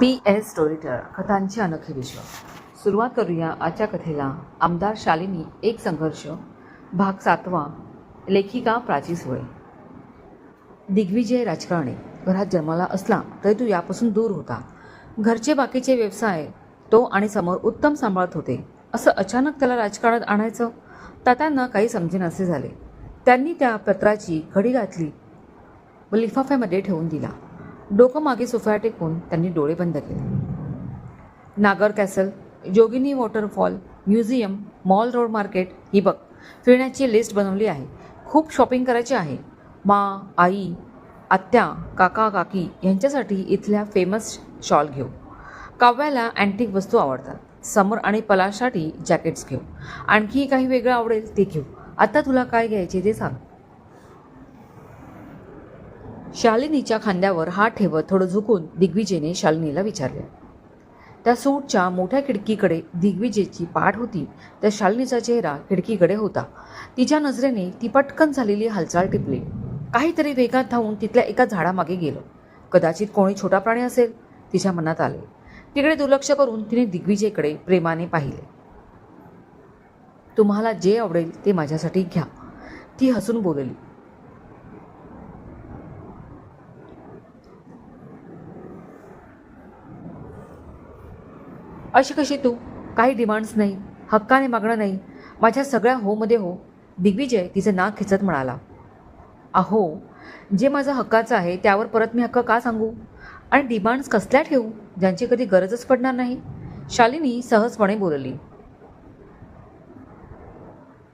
P S स्टोरीटर कथांचे अनोखे विश्व. सुरुवात करूया आजच्या कथेला. आमदार शालिनी एक संघर्ष. भाग सातवा लेखिका प्राची सुळे. दिग्विजय राजकारणे. घरात जन्माला असला तरी तो यापासून दूर होता. घरचे बाकीचे व्यवसाय तो आणि समोर उत्तम सांभाळत होते. असं अचानक त्याला राजकारणात आणायचं? तात्यांना काही समजेनासे झाले. त्यांनी त्या पत्राची घडी घातली. व लिफाफ्यामध्ये ठेवून दिला. डोकं मागे सोफ्या टेकून त्यांनी डोळे बंद केले. Nagar castle Jogini waterfall museum mall road market ही बघ फिरण्याची लिस्ट बनवली आहे. खूप शॉपिंग करायची आहे. मा आई आत्या काका काकी यांच्यासाठी इथल्या फेमस शॉल घेऊ. काव्याला अँटिक वस्तू आवडतात. समर आणि पलासाठी जॅकेट्स घेऊ. आणखी काही वेगळं आवडेल ते घेऊ. आता तुला काय घ्यायचे ते सांग. शालिनीच्या खांद्यावर हात ठेवत थोडं झुकून दिग्विजयने शालिनीला विचारले. त्या सूटच्या मोठ्या खिडकीकडे दिग्विजयची पाठ होती तर शालिनीचा चेहरा खिडकीकडे होता. तिच्या नजरेने ती पटकन झालेली हालचाल टिपली. काहीतरी वेगात धावून तिथल्या एका झाडामागे गेलं. कदाचित कोणी छोटा प्राणी असेल तिच्या मनात आले. तिकडे दुर्लक्ष करून तिने दिग्विजयकडे प्रेमाने पाहिले. तुम्हाला जे आवडेल ते माझ्यासाठी घ्या. ती हसून बोलली. अशी कशी तू? काही डिमांड्स नाही हक्काने मागणं नाही. माझ्या सगळ्या होमध्ये हो. दिग्विजय तिचे नाक खिचत म्हणाला. अहो जे माझं हक्काचं आहे त्यावर परत मी हक्क का सांगू? आणि डिमांड्स कसल्या ठेवू? ज्यांची कधी गरजच पडणार नाही? शालिनी सहजपणे बोलली.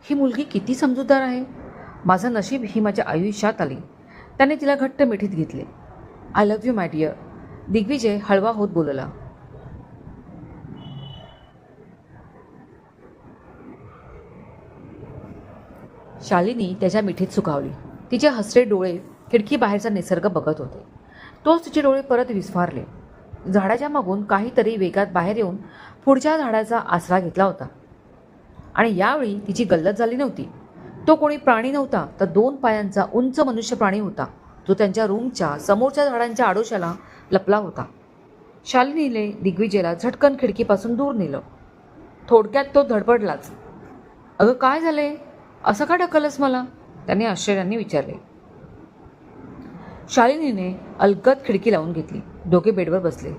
ही मुलगी किती समजूतदार आहे? माझं नशीब ही माझ्या आयुष्यात आली. त्याने तिला घट्ट मिठीत घेतले. I love you my dear Digvijay हळवा होत बोलला. शालिनी त्याच्या मिठीत सुकावली. तिचे हसरे डोळे खिडकीबाहेरचा निसर्ग बघत होते. तोच तिचे डोळे परत विस्फारले. झाडाच्या मागून काहीतरी वेगात बाहेर येऊन पुढच्या झाडाचा आसरा घेतला होता. आणि यावेळी तिची गल्लत झाली नव्हती. तो कोणी प्राणी नव्हता तर दोन पायांचा उंच मनुष्य प्राणी होता जो त्यांच्या रूमच्या समोरच्या झाडांच्या आडोशाला लपला होता. शालिनीने दिग्विजयला झटकन खिडकीपासून दूर नेलं. थोडक्यात तो धडपडलाच. अगं काय झाले असं का ढकलस मला? त्याने आश्चर्याने विचारले. शालिनीने अलगद खिडकी लावून घेतली. दोघे बेडवर बसले.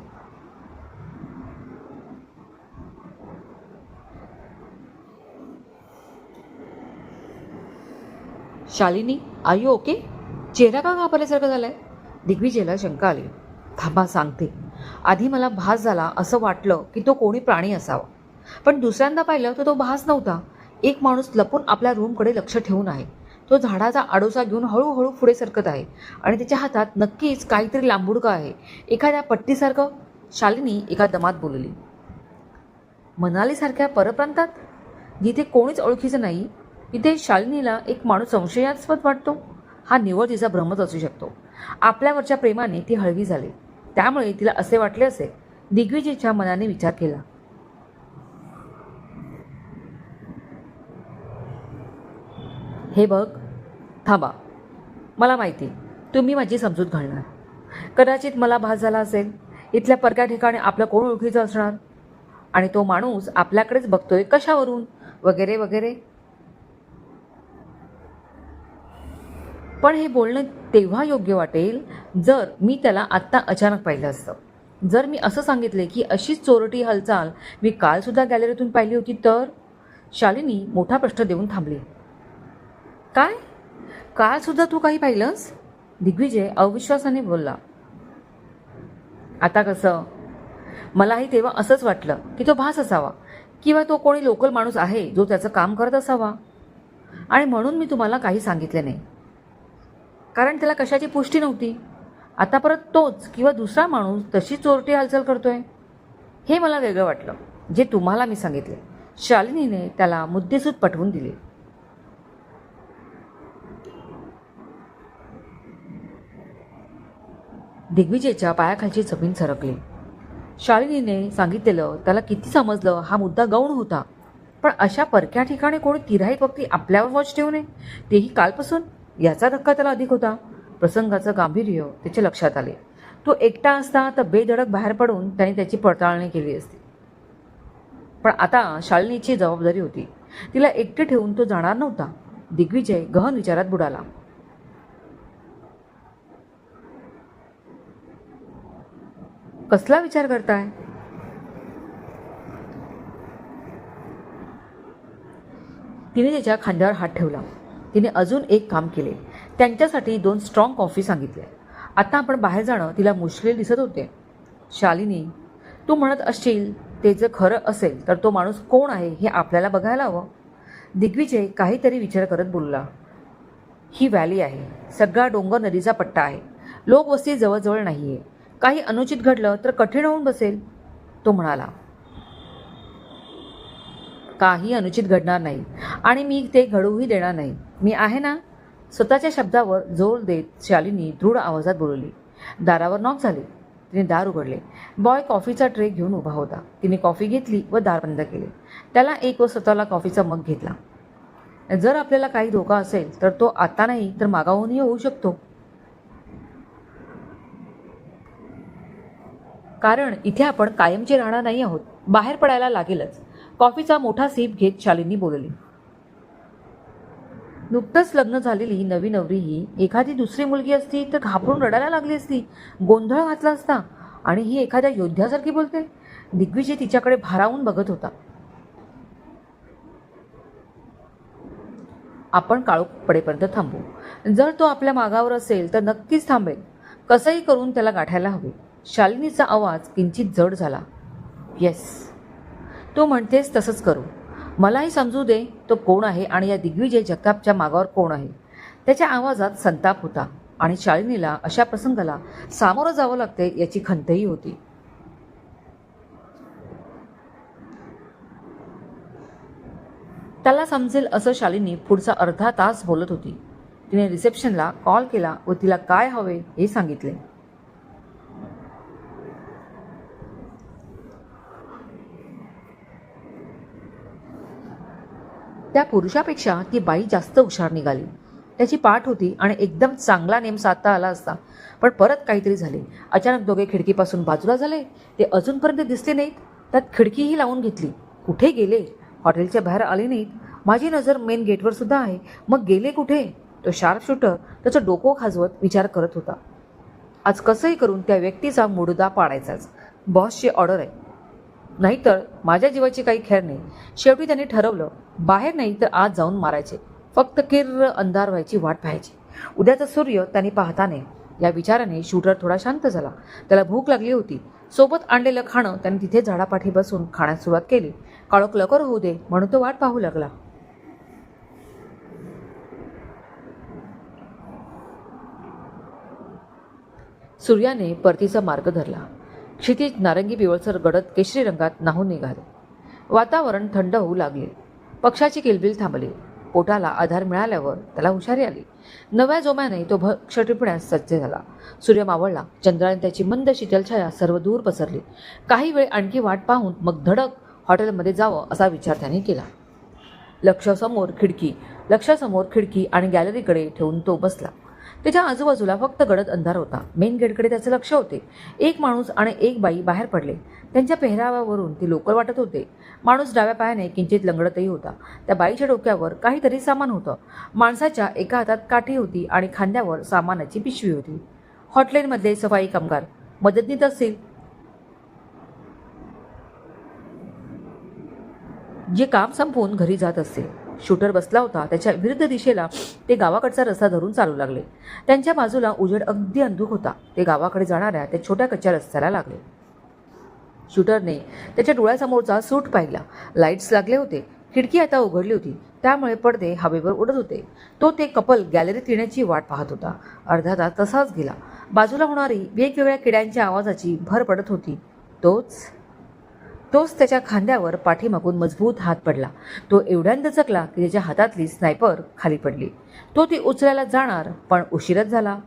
शालिनी आयु ओके? चेहरा का घाबरल्यासारखं झालाय? दिग्विजयला शंका आली. थांबा सांगते. आधी मला भास झाला असं वाटलं की तो कोणी प्राणी असावा. पण दुसऱ्यांदा पाहिलं तर तो भास नव्हता. एक माणूस लपून आपल्या रूमकडे लक्ष ठेवून आहे. तो झाडाचा आडोसा घेऊन हळूहळू पुढे सरकत आहे. आणि त्याच्या हातात नक्कीच काहीतरी लांबुडकं आहे. एखाद्या पट्टीसारखं शालिनी एका दमात बोलली. मनालीसारख्या परप्रांतात? जिथे कोणीच ओळखीचं नाही तिथे शालिनीला एक माणूस संशयास्पद वाटतो. हा निवड तिचा भ्रमच असू शकतो. आपल्यावरच्या प्रेमाने ती हळवी झाली. त्यामुळे तिला असे वाटले असे दिग्विजयच्या मनाने विचार केला. हे बघ थांबा. मला माहिती तुम्ही माझी समजूत घालणार. कदाचित मला भास झाला असेल. इथल्या परक्या ठिकाणी आपलं कोण ओळखीचं असणार? आणि तो माणूस आपल्याकडेच बघतोय कशावरून? वगैरे वगैरे. पण हे बोलणं तेव्हा योग्य वाटेल जर मी त्याला आत्ता अचानक पाहिलं असतं. जर मी असं सांगितले की अशीच चोरटी हालचाल मी कालसुद्धा गॅलरीतून पाहिली होती तर? शालिनी मोठा प्रश्न देऊन थांबली. काय? कालसुद्धा तू काही पाहिलंस? दिग्विजय अविश्वासाने बोलला. आता कसं? मलाही तेव्हा असंच वाटलं की तो भास असावा किंवा तो कोणी लोकल माणूस आहे जो त्याचं काम करत असावा. आणि म्हणून मी तुम्हाला काही सांगितले नाही. कारण त्याला कशाची पुष्टी नव्हती. आता परत तोच किंवा दुसरा माणूस तशी चोरटी हालचाल करतोय? हे मला वेगळं वाटलं जे तुम्हाला मी सांगितले. शालिनीने त्याला मुद्देसूद पटवून दिले. दिग्विजयच्या पायाखालची जमीन सरकली. शालिनीने सांगितलेलं त्याला किती समजलं हा मुद्दा गौण होता. पण अशा परक्या ठिकाणी कोणी तिराही व्यक्ती आपल्यावर वॉच ठेवू नये? तेही कालपासून? याचा धक्का त्याला अधिक होता. प्रसंगाचं गांभीर्य त्याच्या लक्षात आले. तो एकटा असता तर बेधडक बाहेर पडून त्याने त्याची पडताळणी केली असती. पण आता शालिनीची जबाबदारी होती. तिला एकटे ठेवून तो जाणार नव्हता. दिग्विजय गहन विचारात बुडाला. कसला विचार करताय? तिने त्याच्या खांद्यावर हात ठेवला. तिने अजून एक काम केले. त्यांच्यासाठी दोन स्ट्रॉंग कॉफी सांगितले. आता आपण बाहेर जाणं तिला मुश्किल दिसत होते. शालिनी तू म्हणत असशील ते जर खरं असेल तर तो माणूस कोण आहे हे आपल्याला बघायला हवं. दिग्विजय काहीतरी विचार करत बोलला. ही व्हॅली आहे. सगळा डोंगर नदीचा पट्टा आहे. लोकवस्ती जवळजवळ नाही आहे काही अनुचित घडलं तर कठीण होऊन बसेल तो म्हणाला. काही अनुचित घडणार नाही आणि मी ते घडूही देणार नाही. मी आहे ना? स्वतःच्या शब्दावर जोर देत शालिनी दृढ आवाजात बोलवली दारावर नॉक झाले. तिने दार उघडले. बॉय कॉफीचा ट्रे घेऊन उभा होता. तिने कॉफी घेतली व दार बंद केले. त्याला एक व स्वतःला कॉफीचा मग घेतला. जर आपल्याला काही धोका असेल तर तो आता नाही तर मागाहूनही होऊ शकतो. कारण इथे आपण कायमचे राहणार नाही आहोत. बाहेर पडायला लागेलच. कॉफीचा मोठा सीप घेत शालिनी बोलली. नुकतंच लग्न झालेली नवी नवरी ही एखादी दुसरी मुलगी असती तर घाबरून रडायला लागली असती. गोंधळ घातला असता. आणि ही एखाद्या योद्ध्यासारखी बोलते. दिग्विजय तिच्याकडे भारावून बघत होता. आपण काळोख पडेपर्यंत थांबू. जर तो आपल्या मागावर असेल तर नक्कीच थांबेल. कसंही करून त्याला गाठायला हवे. शालिनीचा आवाज किंचित जड झाला. येस. तू म्हणतेस तसंच करू. मलाही समजू दे तो कोण आहे आणि या दिग्विजय जगतापच्या मागावर कोण आहे. त्याच्या आवाजात संताप होता आणि शालिनीला अशा प्रसंगाला सामोरं जावं लागते याची खंतही होती. त्याला समजेल असं शालिनी पुढचा अर्धा तास बोलत होती. तिने रिसेप्शनला कॉल केला व तिला काय हवे हे सांगितले. त्या पुरुषापेक्षा ती बाई जास्त हुशार निघाली. त्याची पाठ होती आणि एकदम चांगला नेम साधता आला असता. पण परत काहीतरी झाले. अचानक दोघे खिडकीपासून बाजूला झाले. ते अजूनपर्यंत दिसले नाहीत. त्यात खिडकीही लावून घेतली. कुठे गेले? हॉटेलच्या बाहेर आले नाहीत. माझी नजर मेन गेटवर सुद्धा आहे. मग गेले कुठे? तो शार्प शूटर त्याचं डोकं खाजवत विचार करत होता. आज कसंही करून त्या व्यक्तीचा मुडदा पाडायचाच. बॉसची ऑर्डर आहे. नाहीतर माझ्या जीवाची काही खेळ नाही. शेवटी त्यांनी ठरवलं बाहेर नाही तर आज जाऊन मारायचे. फक्त किर्र अंधार व्हायची वाट पाहायची. उद्याचा सूर्य त्यांनी पाहता नाही या विचाराने शूटर थोडा शांत झाला. त्याला भूक लागली होती. सोबत आणलेलं खाणं त्याने तिथे झाडापाठी बसून खाण्यास सुरुवात केली. काळोख लकर होऊ दे म्हणून तो वाट पाहू लागला. सूर्याने परतीचा मार्ग धरला. क्षितिज नारंगी पिवळसर गडद केशरी रंगात नाहून निघाले. वातावरण थंड होऊ लागले. पक्षाची किलबिल थांबली. पोटाला आधार मिळाल्यावर त्याला हुशारी आली. नव्या जोम्याने तो भक्ष टिपण्यास सज्ज झाला. सूर्य मावळला. चंद्राने त्याची मंद शीतलछाया सर्व दूर पसरली. काही वेळ आणखी वाट पाहून मग धडक हॉटेलमध्ये जावं असा विचार त्याने केला. लक्षासमोर खिडकी लक्षासमोर खिडकी आणि गॅलरीकडे ठेवून तो बसला. त्याच्या आजूबाजूला फक्त गडद अंधार होता. मेन गेटकडे त्याचे लक्ष होते. एक माणूस आणि एक बाई बाहेर पडले. त्यांच्या पेहरावावरून ते लोकल वाटत होते. माणूस डाव्या पायाने किंचित लंगडतही होता. त्या बाईच्या डोक्यावर काहीतरी सामान होतं. माणसाच्या एका हातात काठी होती आणि खांद्यावर सामानाची पिशवी होती. हॉटलाईनमधले सफाई कामगार मदतनीत असतील? जे काम संपवून घरी जात असते शूटर बसला होता. त्याच्या विरुद्ध दिशेला ते गावाकडचा रस्ता धरून चालू लागले. त्यांच्या बाजूला उजेड अगदी अंधुक होता. ते गावाकडे जाणाऱ्या त्या छोट्या कच्च्या रस्त्याला लागले. शूटरने त्याच्या डोळ्यासमोरचा सूट पाहिला. लाईट्स लागले होते. खिडकी आता उघडली होती. त्यामुळे पडदे हवेवर उडत होते. तो ते कपल गॅलरीत येण्याची वाट पाहत होता. अर्धा तास तसाच गेला. बाजूला होणारी वेगवेगळ्या किड्यांच्या आवाजाची भर पडत होती. तोच तोच त्याच्या खांद्यावर पाठीमागून मजबूत हात पडला. तो एवढ्यांदा चकला की त्याच्या हातातली स्नायपर खाली पडली. तो ती उचलायला जाणार पण उशीरच झाला.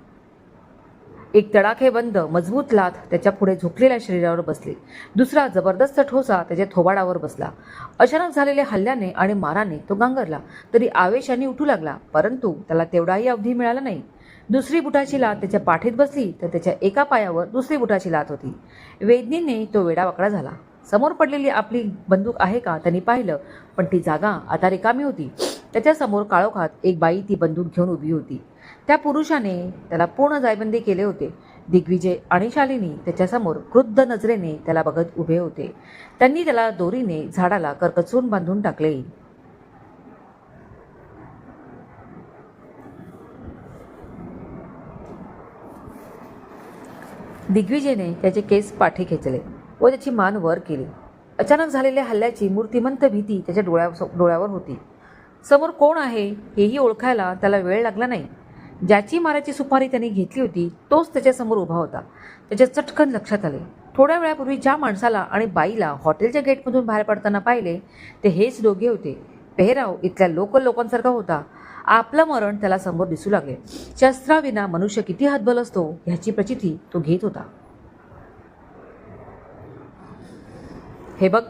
एक तडाखे बंद मजबूत लाथ त्याच्या पुढे झुकलेल्या शरीरावर बसली. दुसरा जबरदस्त ठोसा त्याच्या थोबाडावर बसला. अचानक झालेल्या हल्ल्याने आणि माराने तो गांगरला. तरी आवेशाने उठू लागला परंतु त्याला तेवढाही अवधी मिळाला नाही. दुसरी बुटाची लात त्याच्या पाठीत बसली तर त्याच्या एका पायावर दुसरी बुटाची लात होती. वेदनीने तो वेडावाकडा झाला. समोर पडलेली आपली बंदूक आहे का? त्यांनी पाहिलं पण ती जागा आता रिकामी होती. त्याच्यासमोर काळोखात एक बाई ती बंदूक घेऊन उभी होती. त्या पुरुषाने त्याला पूर्ण जायबंदी केले होते. दिग्विजय आणि शालिनी त्याच्यासमोर क्रुद्ध नजरेने त्याला बघत उभे होते. त्यांनी त्याला दोरीने झाडाला करकचून बांधून टाकले. दिग्विजयने त्याचे केस पाठी खेचले. व त्याची मान वर केली. अचानक झालेल्या हल्ल्याची मूर्तिमंत भीती त्याच्या डोळ्या डोळ्यावर होती. समोर कोण आहे हेही ओळखायला त्याला वेळ लागला नाही. ज्याची माराची सुपारी त्यांनी घेतली होती तोच त्याच्यासमोर उभा होता. त्याच्या चटकन लक्षात आले. थोड्या वेळापूर्वी ज्या माणसाला आणि बाईला हॉटेलच्या गेटमधून बाहेर पडताना पाहिले ते हेच दोघे होते. पेहराव इथल्या लोकल लोकांसारखा होता. आपलं मरण त्याला समोर दिसू लागले. शस्त्राविना मनुष्य किती हातबल असतो ह्याची प्रचिती तो घेत होता. हे बघ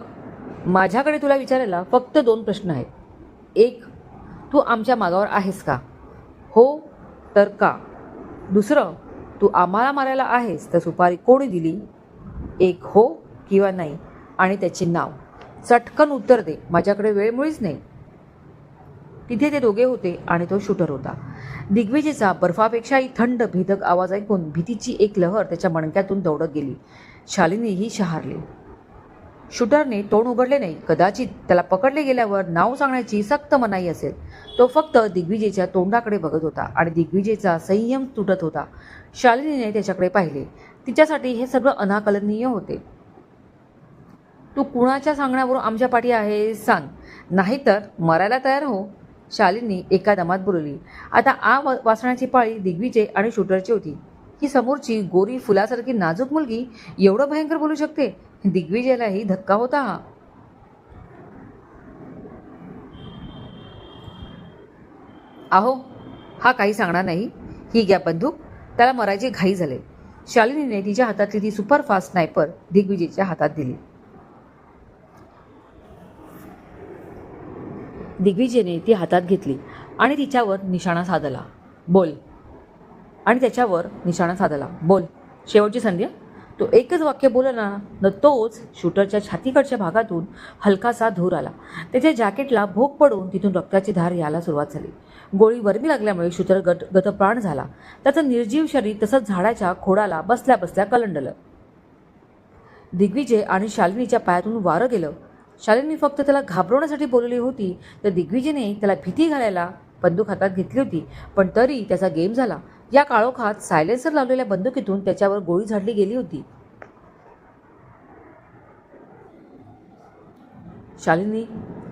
माझ्याकडे तुला विचारायला फक्त दोन प्रश्न आहेत. एक तू आमच्या मागावर आहेस का? हो तर का? दुसरं तू आम्हाला मारायला आहेस तर सुपारी कोणी दिली? एक हो किंवा नाही? आणि त्याचे नाव. चटकन उत्तर दे. माझ्याकडे वेळ मुळीच नाही. तिथे ते दोघे होते आणि तो शूटर होता. दिग्विजयचा बर्फापेक्षाही थंड भेदक आवाज ऐकून भीतीची एक लहर त्याच्या मणक्यातून दौडत गेली. शालिनीही शहारली. शूटरने तोंड उघडले नाही. कदाचित त्याला पकडले गेल्यावर नाव सांगण्याची सक्त मनाई असेल. तो फक्त दिग्विजयच्या तोंडाकडे बघत होता आणि दिग्विजयचा संयम तुटत होता. शालिनीने त्याच्याकडे पाहिले. तिच्यासाठी हे सगळं अनाकलनीय होते. तू कुणाच्या सांगण्यावरून आमच्या पाठी आहे सांग. नाहीतर मरायला तयार हो. शालिनी एका दमात बोलली. आता आ वा- वाचण्याची पाळी दिग्विजय आणि शूटरची होती. ही समोरची गोरी फुलासारखी नाजूक मुलगी एवढं भयंकर बोलू शकते? दिग्विजयलाही धक्का होता. हा अहो हा काही सांगणार नाही. ही घ्या बंदूक. त्याला मरायची घाई झाले. शालिनीने तिच्या हातातली ती सुपरफास्ट स्नायपर दिग्विजयच्या हातात दिली. दिग्विजयने ती हातात घेतली आणि तिच्यावर निशाणा साधला. बोल. आणि त्याच्यावर निशाणा साधला. बोल. शेवटची संध्या तो एकच वाक्य बोलला न तोच शूटरच्या छातीकडच्या भागातून हलकासा धूर आला. त्याच्या जॅकेटला भोग पडून तिथून रक्ताची धार यायला सुरुवात झाली. गोळी वर्मी लागल्यामुळे शूटर गट गतप्राण झाला. त्याचं निर्जीव शरीर तसंच झाडाच्या खोडाला बसल्या बसल्या कलंडलं. दिग्विजय आणि शालिनीच्या पायातून वारं गेलं. शालिनी फक्त त्याला घाबरवण्यासाठी बोलवली होती तर दिग्विजयने त्याला भीती घालायला बंदूक हातात घेतली होती पण तरी त्याचा गेम झाला. या काळोखात सायलेन्सर लावलेल्या बंदुकीतून त्याच्यावर गोळी झाडली गेली होती. शालिनी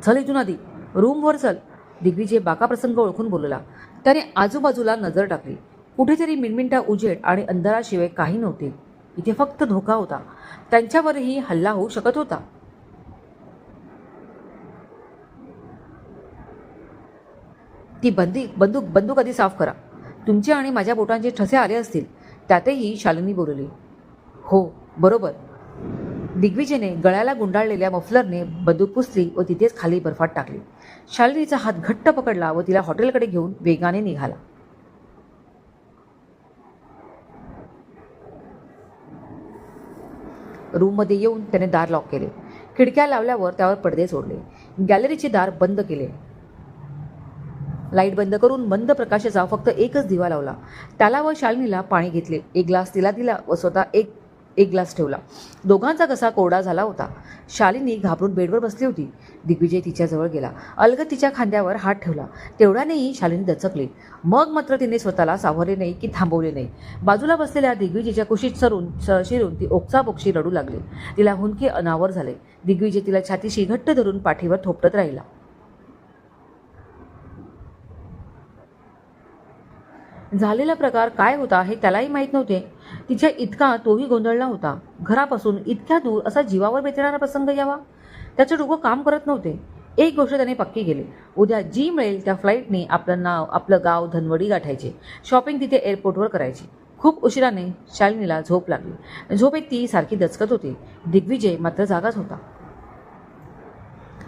चल इथून आधी. रूमवर चल. दिग्विजय बाका प्रसंग ओळखून बोलला. त्याने आजूबाजूला नजर टाकली. कुठेतरी मिनमिनटा उजेड आणि अंधाराशिवाय काही नव्हते. इथे फक्त धोका होता. त्यांच्यावरही हल्ला होऊ शकत होता. ती बंदी बंदूक बंदूक आधी साफ करा. तुमचे आणि माझ्या बोटांचे ठसे आले असतील त्यातही शालिनी बोलली हो बरोबर. दिग्विजयने गळ्याला गुंडाळलेल्या मफलरने बंदूक पुसली व तिथेच खाली बर्फात टाकली. शालिनीचा हात घट्ट पकडला व तिला हॉटेलकडे घेऊन वेगाने निघाला. रूममध्ये येऊन त्याने दार लॉक केले. खिडक्या लावल्यावर त्यावर पडदे सोडले. गॅलरीचे दार बंद केले. लाइट बंद करून मंद प्रकाशाचा फक्त एकच दिवा लावला. त्याला व शालिनीला पाणी घेतले. एक ग्लास तिला दिला व स्वतः एक एक ग्लास ठेवला. दोघांचा कसा कोरडा झाला होता. शालिनी घाबरून बेडवर बसली होती. दिग्विजय तिच्याजवळ गेला. अलगद तिच्या खांद्यावर हात ठेवला. तेवढ्यानेही शालिनी दचकली. मग मात्र तिने स्वतःला सावरले नाही की थांबवले नाही. बाजूला बसलेल्या दिग्विजयच्या कुशीत सरून शिरून ती ओक्साबोक्षी रडू लागली. तिला हुंदके अनावर झाले. दिग्विजय तिला छातीशी घट्ट धरून पाठीवर थोपटत राहिला. झालेला प्रकार काय होता हे त्यालाही माहीत नव्हते. तिच्या इतका तोही गोंधळला होता. घरापासून इतक्या दूर असा जीवावर बेतणारा प्रसंग यावा. त्याचे डोकं काम करत नव्हते. एक गोष्ट त्याने पक्की केली. उद्या जी मिळेल त्या फ्लाईटने आपलं नाव आपलं गाव धनवडी गाठायचे. शॉपिंग तिथे एअरपोर्टवर करायची. खूप उशिराने शालिनीला झोप लागली. झोपेत ती सारखी दचकत होती. दिग्विजय मात्र जागाच होता.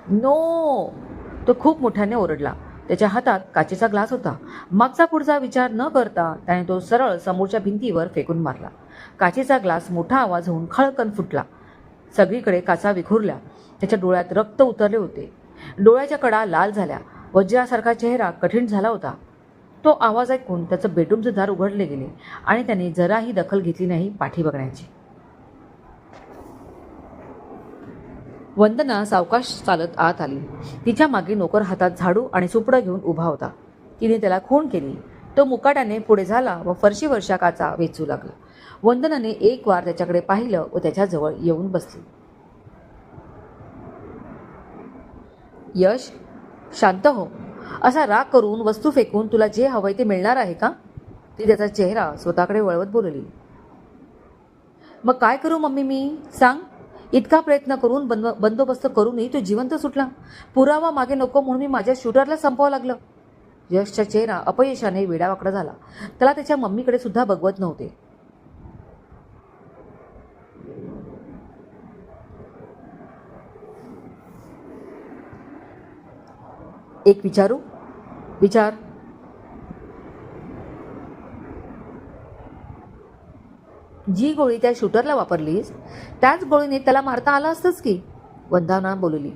नो! तो खूप मोठ्याने ओरडला. त्याच्या हातात काचेचा ग्लास होता. मागचा पुढचा विचार न करता त्याने तो सरळ समोरच्या भिंतीवर फेकून मारला. काचेचा ग्लास मोठा आवाज होऊन खळकन फुटला. सगळीकडे काचा विखुरल्या. त्याच्या डोळ्यात रक्त उतरले होते. डोळ्याच्या कडा लाल झाल्या. वज्रासारखा चेहरा कठीण झाला होता. तो आवाज ऐकून त्याचं बेडरूमचं दार उघडले गेले आणि त्याने जराही दखल घेतली नाही पाठी बघण्याची. वंदना सावकाश चालत आत आली. तिच्यामागे नोकर हातात झाडू आणि सुपडं घेऊन उभा होता. तिने त्याला खूण केली. तो मुकाट्याने पुढे झाला व फरशीवरच्या काचा वेचू लागला. वंदनाने एक वार त्याच्याकडे पाहिलं व त्याच्याजवळ येऊन बसली. यश शांत हो. असा राग करून वस्तू फेकून तुला जे हवंय ते मिळणार आहे का? ती त्याचा चेहरा स्वतःकडे वळवत बोलली. मग काय करू मम्मी मी? सांग. इतका प्रयत्न करून बंद बंदोबस्त करूनही तो जिवंत सुटला. पुरावा मागे नको म्हणून मी माझ्या शूटरला संपवावं लागलं. यशचा चेहरा अपयशाने वेडावाकडा झाला. त्याला त्याच्या मम्मीकडे सुद्धा बघवत नव्हते. एक विचारू? विचार. जी गोळी त्या शूटरला वापरलीस त्याच गोळीने त्याला मारता आलं असतंच की? वंदना बोलली.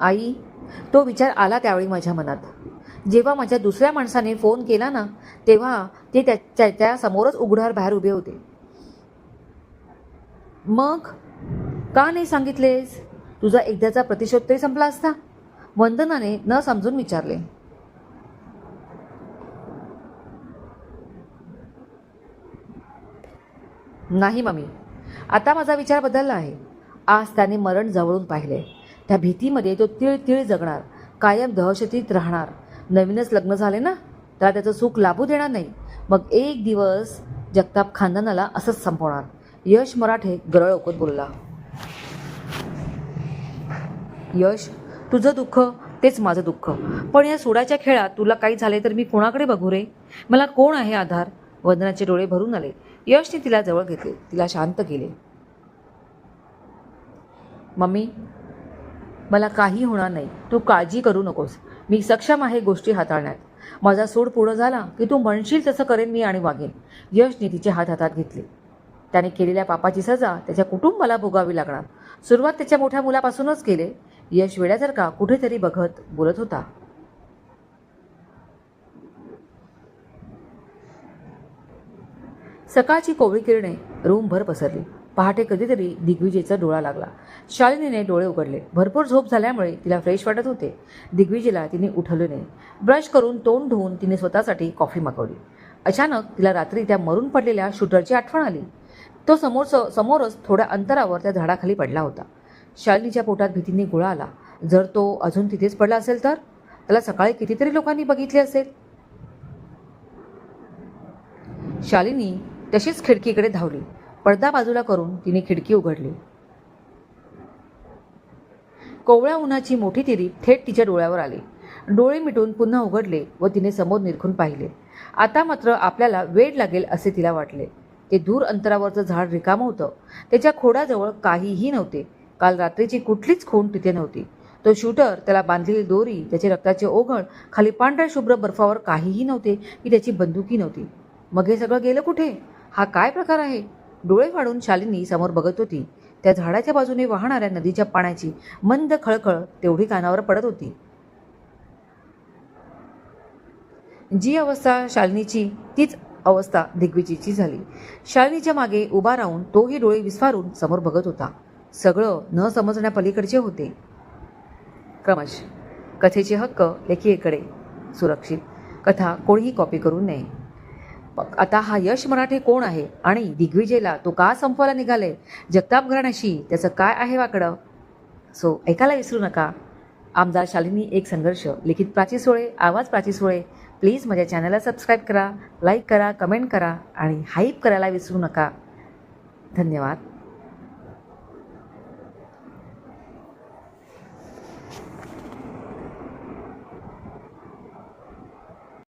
आई तो विचार आला त्यावेळी माझ्या मनात. जेव्हा माझ्या दुसऱ्या माणसाने फोन केला ना तेव्हा ते त्याच्या त्या समोरच उघड्यावर बाहेर उभे होते. मग? का नाही सांगितलेस? तुझा एकदाचा प्रतिशोध तरी संपला असता? वंदनाने न समजून विचारले. नाही मम्मी. आता माझा विचार बदलला आहे. आज त्याने मरण जवळून पाहिले. त्या भीतीमध्ये तो तिळ तिळ जगणार कायम दहशतीत राहणार. नवीनच लग्न झाले ना? त्याला त्याचं सुख लाभू देणार नाही. मग एक दिवस जगताप खानदानाला असंच संपवणार. यश मराठे गरळ ओकत बोलला. यश तुझं दुःख तेच माझं दुःख. पण या सोडाच्या खेळात तुला काही झाले तर मी कोणाकडे बघू रे? मला कोण आहे आधार? वंदनाचे डोळे भरून आले. यशने तिला जवळ घेतले. तिला शांत केले. मम्मी मला काही होणार नाही. तू काळजी करू नकोस. मी सक्षम आहे गोष्टी हाताळण्यात. माझा सूड पूर्ण झाला की तू म्हणशील तसं करेन मी आणि वागेन. यशने तिचे हात हातात घेतले. त्याने केलेल्या पापाची सजा त्याच्या कुटुंबाला भोगावी लागणार. सुरुवात त्याच्या मोठ्या मुलापासूनच केले. यश वेड्यासारखा कुठेतरी बघत बोलत होता. सकाळची कोवळी किरणे रूमभर पसरली. पहाटे कधीतरी दिग्विजयचा डोळा लागला. शालिनीने डोळे उघडले. भरपूर झोप झाल्यामुळे तिला फ्रेश वाटत होते. दिग्विजयला तिने उठवले नाही. ब्रश करून तोंड धुवून तिने स्वतःसाठी कॉफी मागवली. अचानक तिला रात्री त्या मरून पडलेल्या शूटरची आठवण आली. तो समोर समोरच थोड्या अंतरावर त्या झाडाखाली पडला होता. शालिनीच्या पोटात भीतीने गोळा आला. जर तो अजून तिथेच पडला असेल तर? त्याला सकाळी कितीतरी लोकांनी बघितले असेल? शालिनी तशीच खिडकीकडे धावली. पडदा बाजूला करून तिने खिडकी उघडली. कोवळ्या उन्हाची मोठी तिरी थेट तिच्या डोळ्यावर आली. डोळे मिटून पुन्हा उघडले व तिने समोर निरखून पाहिले. आता मात्र आपल्याला वेळ लागेल असे तिला वाटले. ते दूर अंतरावरचं झाड रिकामं होतं. त्याच्या खोडाजवळ काहीही नव्हते. काल रात्रीची कुठलीच खूण तिथे नव्हती. तो शूटर त्याला बांधलेली दोरी त्याचे रक्ताचे ओघळ खाली पांढऱ्या शुभ्र बर्फावर काहीही नव्हते की त्याची बंदुकी नव्हती. मग हे सगळं गेलं कुठे? हा काय प्रकार आहे? डोळे फाडून शालिनी समोर बघत होती. त्या झाडाच्या बाजूने वाहणाऱ्या नदीच्या पाण्याची मंद खळखळ तेवढी कानावर पडत होती. जी अवस्था शालिनीची तीच अवस्था दिग्विजयची झाली. शालिनीच्या मागे उभा राहून तोही डोळे विस्फारून समोर बघत होता. सगळं न समजण्यापलीकडचे होते. क्रमश कथेचे हक्क लेखिकेकडे सुरक्षित. कथा कोणीही कॉपी करू नये. आता हा यश मराठे कोण आहे आणि दिग्विजयला तो का संपवायला निघाले? जगताप घराण्याशी त्याचं काय आहे वाकडं? सो ऐकायला विसरू नका. आमदार शालिनी एक संघर्ष. लिखित प्राची सोळे आवाज प्राची सोळे. प्लीज माझ्या चॅनलला सबस्क्राईब करा लाईक करा कमेंट करा आणि हाईप करायला विसरू नका. धन्यवाद.